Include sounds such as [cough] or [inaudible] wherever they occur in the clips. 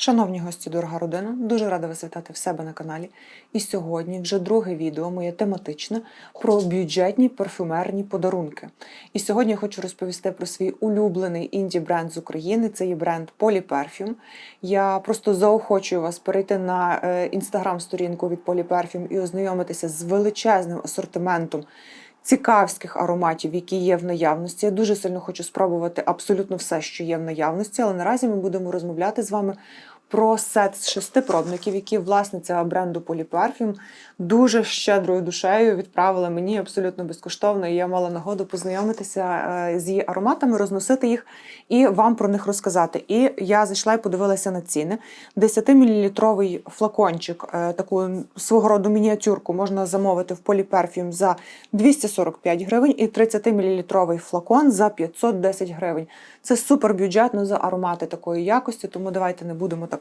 Шановні гості, дорога родина, дуже рада вас вітати в себе на каналі. І сьогодні вже друге відео моє тематичне про бюджетні парфюмерні подарунки. І сьогодні я хочу розповісти про свій улюблений інді бренд з України. Це є бренд Polyperfume. Я просто заохочую вас перейти на інстаграм-сторінку від Polyperfume і ознайомитися з величезним асортиментом цікавських ароматів, які є в наявності. Я дуже сильно хочу спробувати абсолютно все, що є в наявності, але наразі ми будемо розмовляти з вами про сет з шести пробників, які власниця бренду Polyperfume дуже щедрою душею відправила мені абсолютно безкоштовно. І я мала нагоду познайомитися е, з її ароматами, розносити їх і вам про них розказати. І я зайшла і подивилася на ціни. 10-мл флакончик, е, таку свого роду мініатюрку, можна замовити в Polyperfume за 245 гривень, і 30-мл флакон за 510 гривень. Це супер бюджетно за аромати такої якості, тому давайте не будемо так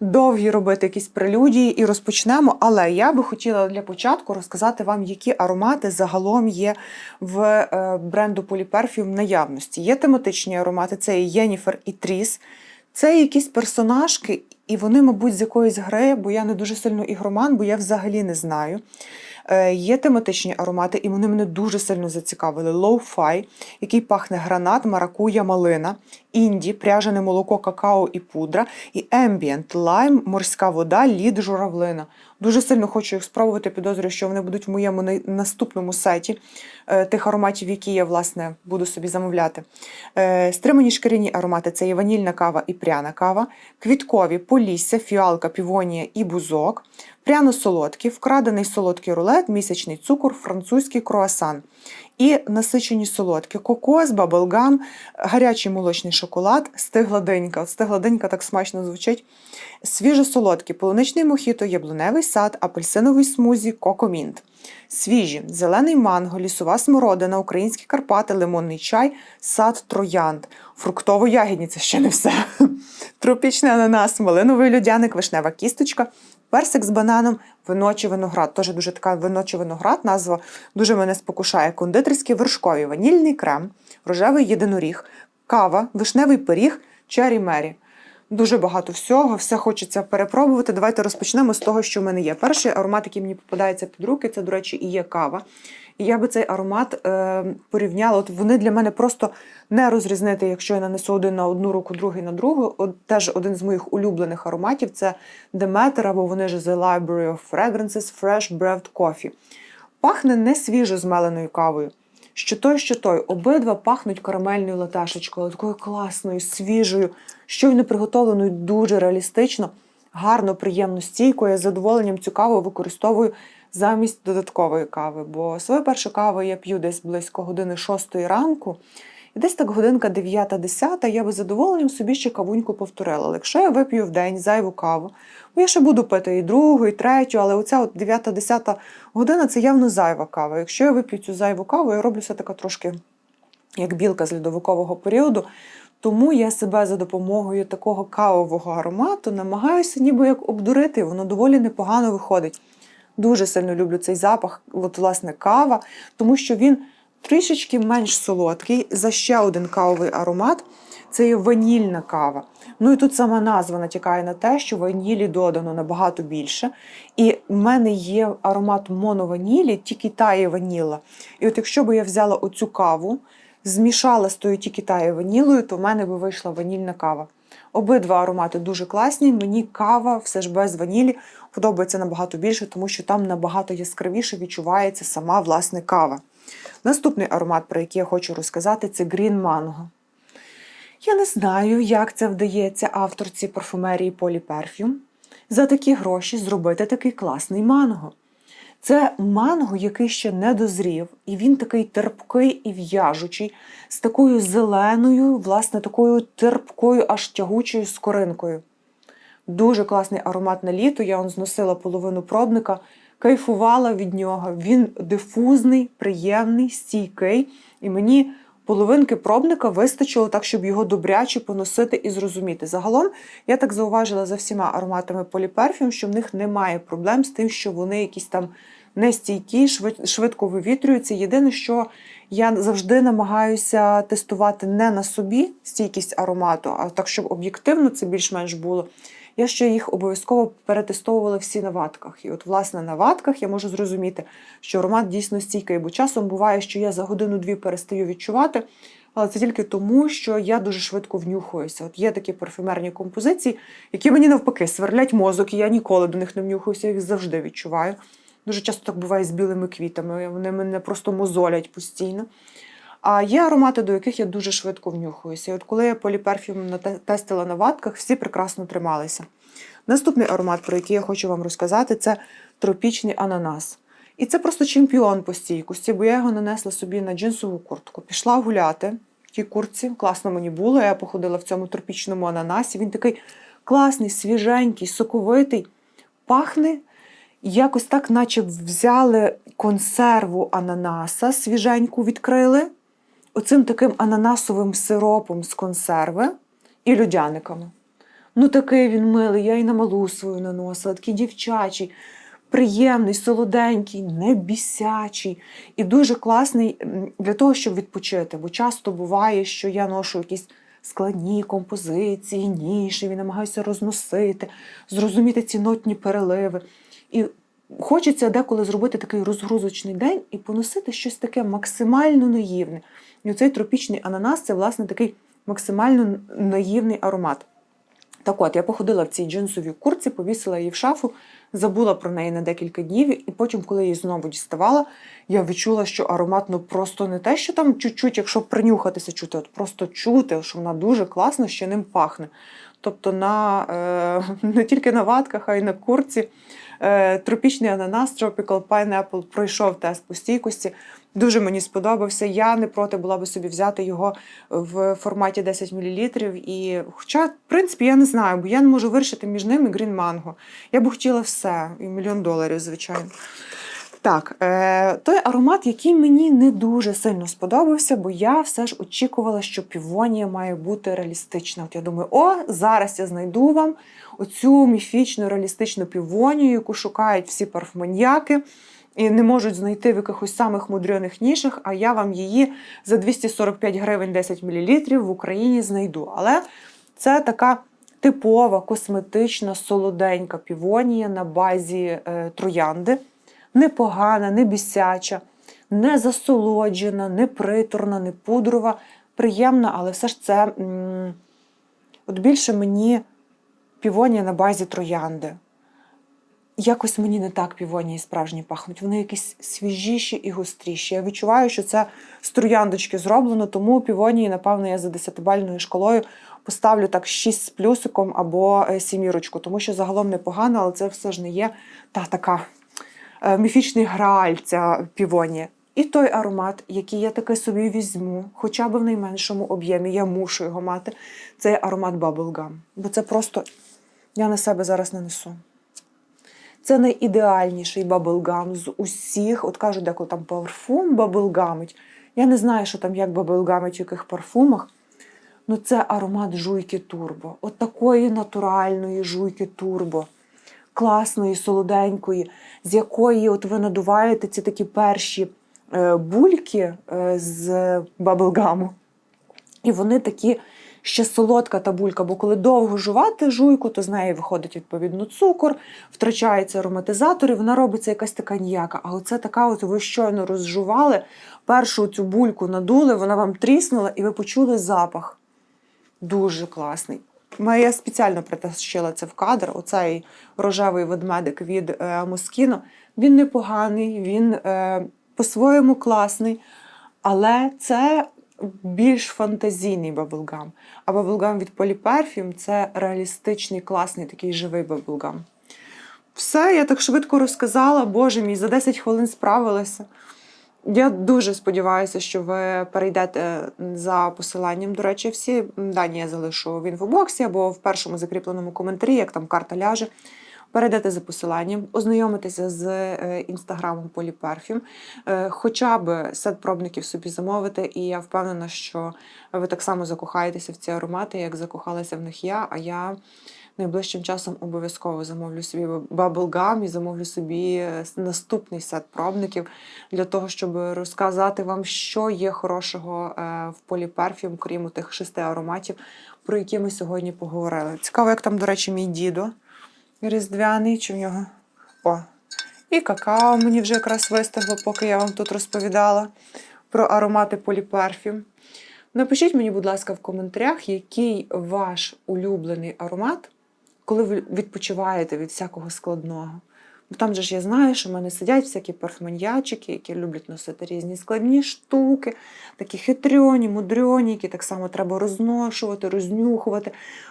довгі робити якісь прелюдії і розпочнемо. Але я би хотіла для початку розказати вам, які аромати загалом є в е, бренду в наявності. Є тематичні аромати, це і Єніфер і Тріс. Це якісь персонажки, і вони, мабуть, з якоїсь гри, бо я не дуже сильно ігроман, бо я взагалі не знаю. Е, Є тематичні аромати, і вони мене дуже сильно зацікавили. Low-fi, який пахне гранат, маракуя, малина, інді, пряжене молоко, какао і пудра, і ambient, лайм, морська вода, лід, журавлина. Дуже сильно хочу їх спробувати. Підозрюю, що вони будуть в моєму наступному сеті е, тих ароматів, які я власне буду собі замовляти. Е, Стримані шкіряні аромати це є ванільна кава і пряна кава, квіткові, полісся, фіалка, півонія і бузок, пряно-солодкі, вкрадений солодкий рулет, місячний цукор, французький круасан. І насичені солодкі кокос, баблгам, гарячий молочний шоколад, стигладенька. От стигладенька так смачно звучить. Свіжо-солодкі, полуничний мохіто, яблуневий сад, апельсиновий смузі, кокомінт. Свіжі, зелений манго, лісова смородина, українські Карпати, лимонний чай, сад троянд, фруктово-ягідні це ще не все. [laughs] Тропічний ананас, малиновий льодяник, вишнева кісточка, персик з бананом, виночі виноград. Теж дуже така виночий виноград, назва дуже мене спокушає. Кондитерські вершкові, ванільний крем, рожевий єдиноріг, кава, вишневий пиріг, чері мері. Дуже багато всього, все хочеться перепробувати. Давайте розпочнемо з того, що в мене є. Перший аромат, який мені попадається під руки, це, до речі, і є кава. І я би цей аромат е, порівняла. От вони для мене просто не розрізнити, якщо я нанесу один на одну руку, другий на другу. От теж один з моїх улюблених ароматів це Demeter, або вони ж The Library of Fragrances Fresh Brewed Coffee. Пахне не свіжо змеленою кавою. Що той, що той, обидва пахнуть карамельною латашечкою, такою класною, свіжою, щойно приготовленою, дуже реалістично, гарно, приємно, стійкою. Я з задоволенням цю каву використовую замість додаткової кави. Бо свою першу каву я п'ю десь близько години 6 ранку. Десь так годинка 9-10, я би задоволенням собі ще кавуньку повторила. Але якщо я вип'ю в день зайву каву, я ще буду пити і другу, і третю, але оця от 9-10 година це явно зайва кава. Якщо я вип'ю цю зайву каву, я роблюся така трошки як білка з льодовикового періоду. Тому я себе за допомогою такого кавового аромату намагаюся ніби як обдурити, воно доволі непогано виходить. Дуже сильно люблю цей запах, от, власне, кава, тому що він трішечки менш солодкий за ще один кавовий аромат. Це є ванільна кава. Ну і тут сама назва натякає на те, що ванілі додано набагато більше. І в мене є аромат монованілі, тільки тає ваніла. І от якщо б я взяла оцю каву, змішала з тою тікітає ванілою, то в мене би вийшла ванільна кава. Обидва аромати дуже класні. Мені кава все ж без ванілі подобається набагато більше, тому що там набагато яскравіше відчувається сама власне кава. Наступний аромат, про який я хочу розказати, це Green Mango. Я не знаю, як це вдається авторці парфумерії Polyperfume за такі гроші зробити такий класний манго. Це манго, який ще не дозрів, і він такий терпкий і в'яжучий, з такою зеленою, власне, такою терпкою, аж тягучою скоринкою. Дуже класний аромат на літо. Я он зносила половину пробника, кайфувала від нього. Він дифузний, приємний, стійкий. І мені половинки пробника вистачило так, щоб його добряче поносити і зрозуміти. Загалом, я так зауважила за всіма ароматами Polyperfume, що в них немає проблем з тим, що вони якісь там нестійкі, швид- швидко вивітрюються. Єдине, що Я завжди намагаюся тестувати не на собі стійкість аромату, а так, щоб об'єктивно це більш-менш було. Я ще їх обов'язково перетестовувала всі на ватках. І от, власне, на ватках я можу зрозуміти, що аромат дійсно стійкий, бо часом буває, що я за годину-дві перестаю відчувати, але це тільки тому, що я дуже швидко внюхуюся. От є такі парфюмерні композиції, які мені навпаки сверлять мозок, і я ніколи до них не внюхуюся, я їх завжди відчуваю. Дуже часто так буває з білими квітами, вони мене просто мозолять постійно. А є аромати, до яких я дуже швидко внюхуюся. І от коли я поліперфюм тестила на ватках, всі прекрасно трималися. Наступний аромат, про який я хочу вам розказати, це тропічний ананас. І це просто чемпіон по стійкості, бо я його нанесла собі на джинсову куртку. Пішла гуляти в тій куртці, класно мені було. Я походила в цьому тропічному ананасі. Він такий класний, свіженький, соковитий, пахне якось так, наче взяли консерву ананаса, свіженьку відкрили, оцим таким ананасовим сиропом з консерви і людяниками. Ну, такий він милий, я і на малу свою наносила, такий дівчачий, приємний, солоденький, не бісячий і дуже класний для того, щоб відпочити. Бо часто буває, що я ношу якісь складні композиції, нішеві, намагаюся розносити, зрозуміти ці нотні переливи. І хочеться деколи зробити такий розгрузочний день і поносити щось таке максимально наївне. І оцей тропічний ананас це, власне, такий максимально наївний аромат. Так от, я походила в цій джинсовій курці, повісила її в шафу, забула про неї на декілька днів, і потім, коли її знову діставала, я відчула, що аромат ну просто не те, що там чуть-чуть, якщо принюхатися чути, от просто чути, що вона дуже класно ще ним пахне. Тобто на, е, [laughs] не тільки на ватках, а й на курці. Е, тропічний ананас, Tropical Pineapple пройшов тест по стійкості. Дуже мені сподобався. Я не проти була би собі взяти його в форматі 10 мл. І, хоча, в принципі, я не знаю, бо я не можу вирішити між ними Green Mango. Я б хотіла все, і мільйон доларів, звичайно. Так, е, той аромат, який мені не дуже сильно сподобався, бо я все ж очікувала, що півонія має бути реалістична. От я думаю, о, зараз я знайду вам оцю міфічну реалістичну півонію, яку шукають всі парфманьяки. І не можуть знайти в якихось самих мудрених нішах, а я вам її за 245 гривень 10 мл в Україні знайду. Але це така типова косметична солоденька півонія на базі е, троянди. Непогана, не бісяча, не засолоджена, не приторна, не пудрова. Приємна, але все ж це от більше мені півонія на базі троянди. Якось мені не так півонії справжні пахнуть. Вони якісь свіжіші і гостріші. Я відчуваю, що це з трояндочки зроблено, тому півонії, напевно, я за 10-бальною шкалою поставлю так 6 з плюсиком або е, сімірочку, тому що загалом непогано, але це все ж не є та така міфічний грааль, ця півонія. І той аромат, який я таки собі візьму, хоча б в найменшому об'ємі, я мушу його мати, це аромат Bubblegum. Бо це просто я на себе зараз не несу. Це найідеальніший баблгам з усіх. От кажуть, деколи там парфум баблгамить. Я не знаю, що там як баблгамить в яких парфумах. Ну це аромат жуйки турбо. От такої натуральної жуйки турбо. Класної, солоденької, з якої от ви надуваєте ці такі перші е, бульки е, з баблгаму. І вони такі ще солодка та булька, бо коли довго жувати жуйку, то з неї виходить відповідно цукор, втрачаються ароматизатори, вона робиться якась така ніяка. А оце така, от ви щойно розжували, першу цю бульку надули, вона вам тріснула, і ви почули запах. Дуже класний. Я спеціально притащила це в кадр. Оцей рожевий ведмедик від е, Москіно. Він непоганий, він е, по-своєму класний, але це більш фантазійний баблгам. А баблгам від Polyperfume – це реалістичний, класний, такий живий баблгам. Все, я так швидко розказала. Боже мій, за 10 хвилин справилася. Я дуже сподіваюся, що ви перейдете за посиланням. До речі, всі дані я залишу в інфобоксі або в першому закріпленому коментарі, як там карта ляже. Перейдете за посиланням, ознайомитеся з е, інстаграмом Polyperfume, е, хоча б сет пробників собі замовити, і я впевнена, що ви так само закохаєтеся в ці аромати, як закохалася в них я. А я Найближчим часом обов'язково замовлю собі баблгам і замовлю собі е, наступний сет пробників для того, щоб розказати вам, що є хорошого е, в поліперфюм, крім тих шести ароматів, про які ми сьогодні поговорили. Цікаво, як там, до речі, мій дідо різдвяний, чи в нього. О, і какао мені вже якраз вистигло, поки я вам тут розповідала про аромати поліперфюм. Напишіть мені, будь ласка, в коментарях, який ваш улюблений аромат, коли ви відпочиваєте від всякого складного. Бо там же ж я знаю, що в мене сидять всякі парфуманьячики, які люблять носити різні складні штуки, такі хитрьоні, мудрьоні, які так само треба розношувати, рознюхувати,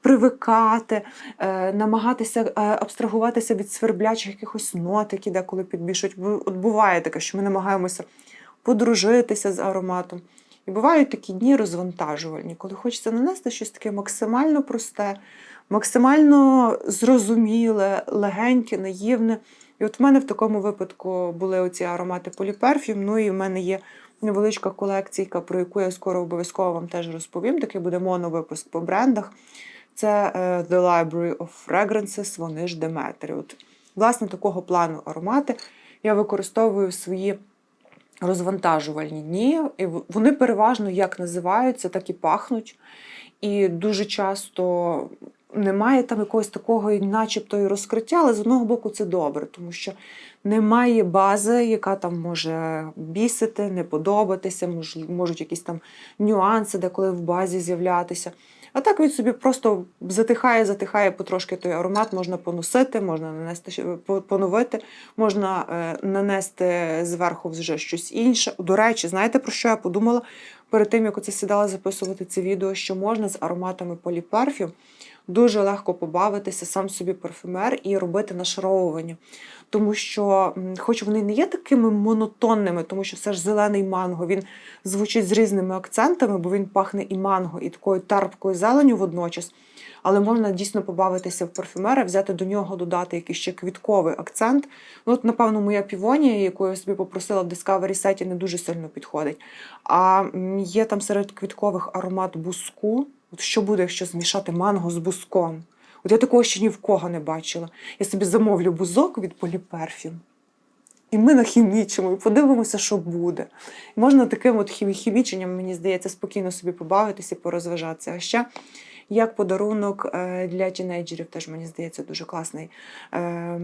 привикати, е, намагатися е, абстрагуватися від сверблячих якихось нот, які деколи підбільшують. От буває таке, що ми намагаємося подружитися з ароматом. І бувають такі дні розвантажувальні, коли хочеться нанести щось таке максимально просте, максимально зрозуміле, легеньке, наївне. І от в мене в такому випадку були оці аромати поліперфюм. Ну і в мене є невеличка колекційка, про яку я скоро обов'язково вам теж розповім. Такий буде моновипуск по брендах. Це е, The Library of Fragrances, вони ж Деметри. От, власне, такого плану аромати я використовую свої розвантажувальні дні. І вони переважно як називаються, так і пахнуть. І дуже часто немає там якогось такого, начебто, і розкриття, але з одного боку це добре, тому що немає бази, яка там може бісити, не подобатися, мож- можуть якісь там нюанси, деколи в базі з'являтися. А так він собі просто затихає, затихає потрошки той аромат, можна поносити, можна нанести поновити, можна е, нанести зверху вже щось інше. До речі, знаєте про що я подумала перед тим, як оце сідала записувати це відео, що можна з ароматами поліпарфюм дуже легко побавитися сам собі парфюмер і робити нашаровування. Тому що, хоч вони не є такими монотонними, тому що все ж зелений манго, він звучить з різними акцентами, бо він пахне і манго, і такою терпкою зеленю водночас. Але можна дійсно побавитися в парфюмера, взяти до нього, додати якийсь ще квітковий акцент. Ну, от, напевно, моя півонія, яку я собі попросила в Discovery сеті, не дуже сильно підходить. А є там серед квіткових аромат буску. От що буде, якщо змішати манго з буском? От я такого ще ні в кого не бачила. Я собі замовлю бузок від поліперфюм. І ми нахімічимо, і подивимося, що буде. І можна таким от хіміченням, мені здається, спокійно собі побавитися і порозважатися. А ще як подарунок е, для тінейджерів, теж мені здається, дуже класний е,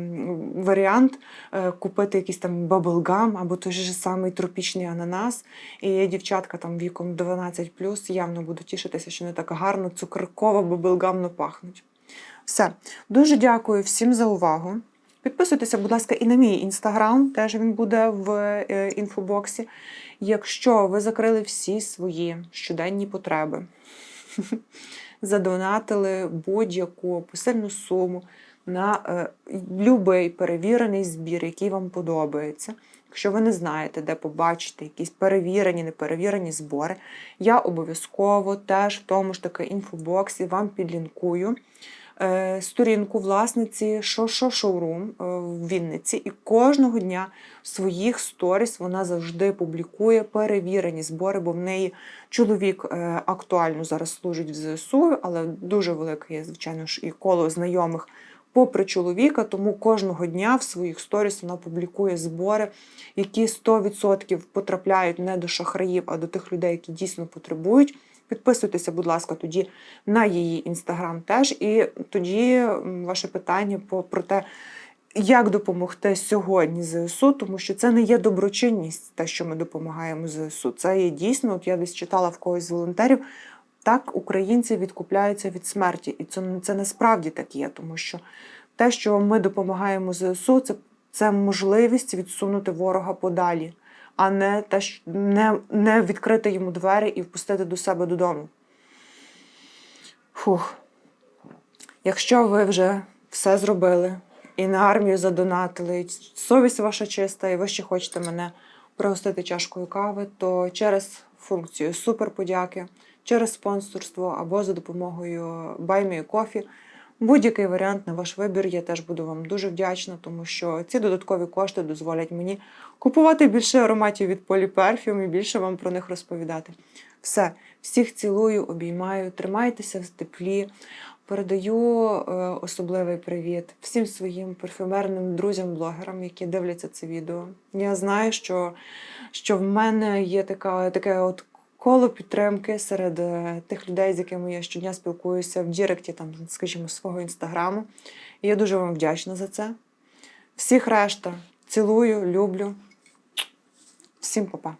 варіант е, купити якийсь там баблгам або той же самий тропічний ананас. І дівчатка там віком 12 явно будуть тішитися, що вони так гарно, цукерково, баблгамно пахнуть. Все. Дуже дякую всім за увагу. Підписуйтеся, будь ласка, і на мій інстаграм, теж він буде в інфобоксі. Якщо ви закрили всі свої щоденні потреби, [laughs] задонатили будь-яку посильну суму на е, будь-який перевірений збір, який вам подобається. Якщо ви не знаєте, де побачити якісь перевірені, неперевірені збори, я обов'язково теж в тому ж таки інфобоксі вам підлінкую сторінку власниці Шошо Шоурум е, в Вінниці, і кожного дня в своїх сторіс вона завжди публікує перевірені збори, бо в неї чоловік е, актуально зараз служить в ЗСУ, але дуже велике є, звичайно ж, і коло знайомих. Попри чоловіка, тому кожного дня в своїх сторіс вона публікує збори, які 100% потрапляють не до шахраїв, а до тих людей, які дійсно потребують. Підписуйтеся, будь ласка, тоді на її інстаграм теж. І тоді ваше питання про те, як допомогти сьогодні ЗСУ, тому що це не є доброчинність, те, що ми допомагаємо ЗСУ. Це є дійсно, от я десь читала в когось з волонтерів. Так, українці відкупляються від смерті, і це, це насправді так є, тому що те, що ми допомагаємо ЗСУ, це, це можливість відсунути ворога подалі, а не те, не, не відкрити йому двері і впустити до себе додому. Фух. Якщо ви вже все зробили і на армію задонатили, і совість ваша чиста, і ви ще хочете мене пригостити чашкою кави, то через функцію суперподяки, через спонсорство або за допомогою a Coffee, будь-який варіант на ваш вибір, я теж буду вам дуже вдячна, тому що ці додаткові кошти дозволять мені купувати більше ароматів від поліперфюм і більше вам про них розповідати. Все, всіх цілую, обіймаю, тримайтеся в теплі, Передаю е, особливий привіт всім своїм парфюмерним друзям-блогерам, які дивляться це відео. Я знаю, що, що в мене є така, таке от коло підтримки серед е, тих людей, з якими я щодня спілкуюся в Діректі, там, скажімо, свого інстаграму. І я дуже вам вдячна за це. Всіх решта цілую, люблю. Всім па-па.